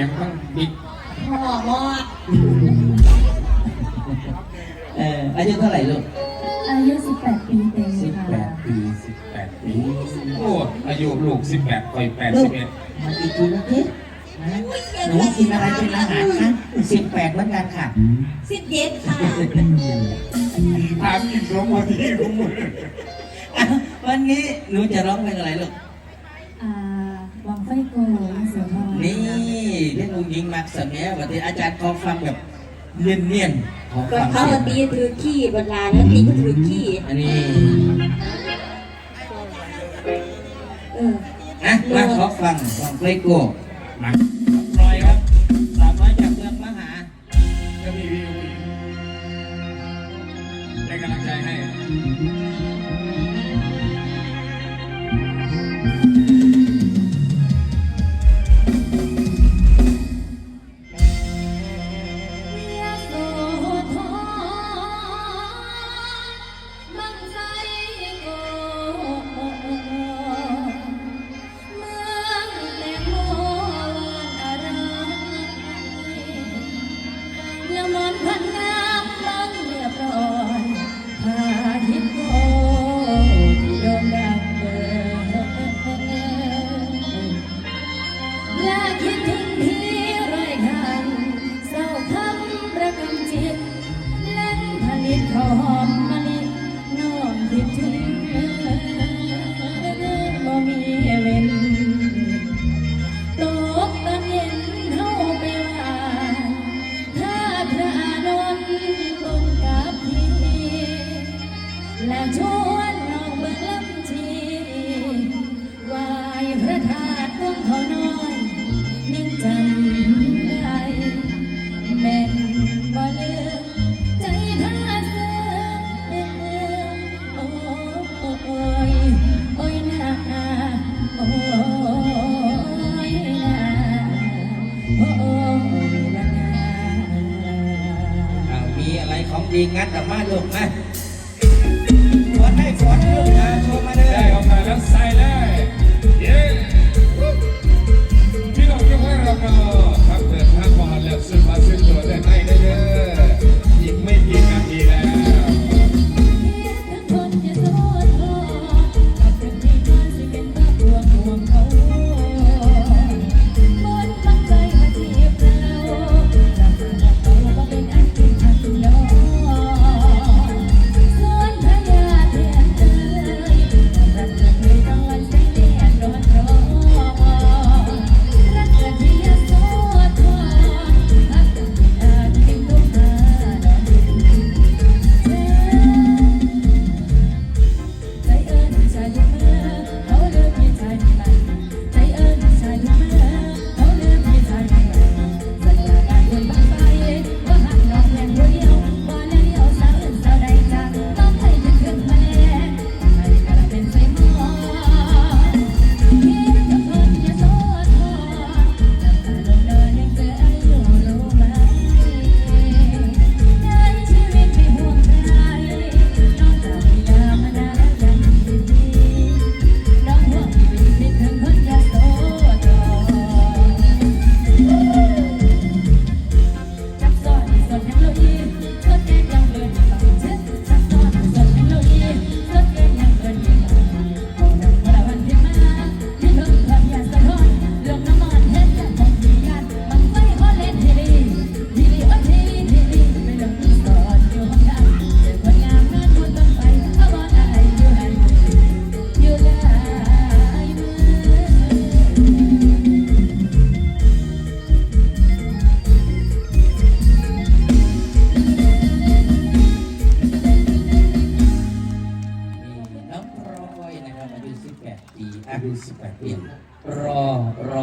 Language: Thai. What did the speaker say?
ยังอมอดเอออายุเท่าไหร่ลูกอายุสิบแปดปีเต็มสิบแปดปีสิบแปดปี โอ้ อายุลูกสิบแปดไปแปดสิบเอ็ดมาติดดูแล้พี่หนูกินอะไรเป็นอาหารคะสิบแปดเหมือนกันค่ะ สิบเย็ดค่ะ ถามอีสองวันที่วันนี้หนูจะร้องเป็นอะไรลูกอ่าวังไฟโกง ยิงมักสมัยวันที่อาจารย์ก็ฟังแบบเนียนเนียนของก็เขาวันตีถือขี้บนลานแล้วตีก็ถือขี้อันนี้เอนะมาขอฟังฟังเพลงโก้มาลอยครัสามร้อจากเมืองมหาก็มีวิวได้กำลังใจให้ มิตรทอ ดีงัดออกมาลูกมา 18 เปลี่ยน รอ รอ